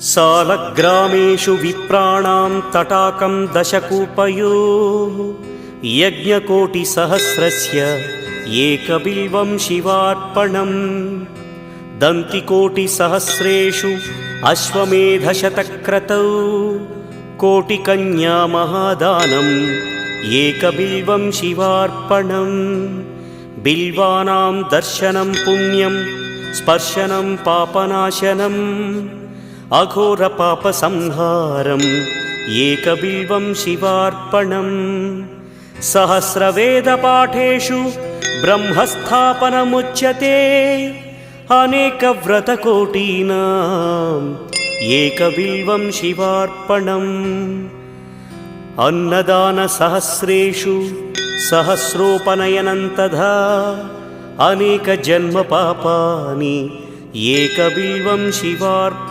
सालग्रामेषु विप्राणां तटाकं दशकूपयोः। यज्ञकोटिसहस्रस्य एकबिल्वं शिवार्पणम्। दन्तिकोटिसहस्रेषु अश्वमेधशतक्रतौ। कोटिकन्या महादानम् एकबिल्वं शिवार्पणम्। बिल्वानां दर्शनं पुण्यं स्पर्शनं पापनाशनम् अघोरपापसंहारम् एकबिल्वं शिवार्पणम् सहस्रवेदपाठेषु ब्रह्मस्थापनमुच्यते अनेकव्रतकोटीनाम् एकबिल्वं शिवार्पणम् अन्नदानसहस्रेषु सहस्रोपनयनं तथा अनेकजन्मपापानि एकबिल्वं शिवार्पणम्